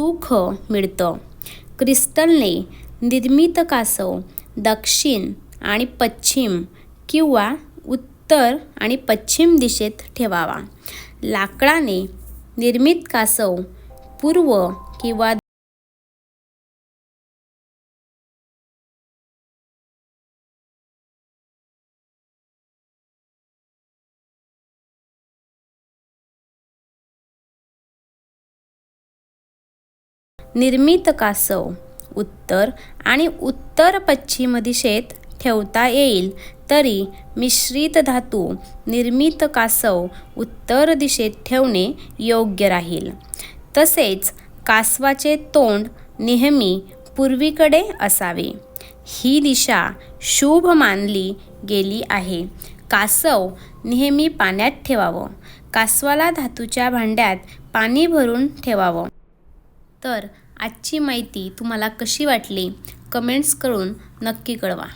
सुख मिळतं. क्रिस्टलने निर्मित कासव दक्षिण आणि पश्चिम किंवा उत्तर आणि पश्चिम दिशेत ठेवावा. लाकडाने निर्मित कासव पूर्व किंवा निर्मित कासव. उत्तर आणि उत्तर पश्चिम दिशेत ठेवता येईल. तरी मिश्रित धातू निर्मित कासव उत्तर दिशेत ठेवणे योग्य राहील. तसेच कासवाचे तोंड नेहमी पूर्वीकडे असावे. ही दिशा शुभ मानली गेली आहे. कासव नेहमी पाण्यात ठेवावं. कासवाला धातूच्या भांड्यात पाणी भरून ठेवावं. तर आजची माहिती तुम्हाला कशी वाटली? कमेंट्स करून नक्की कळवा.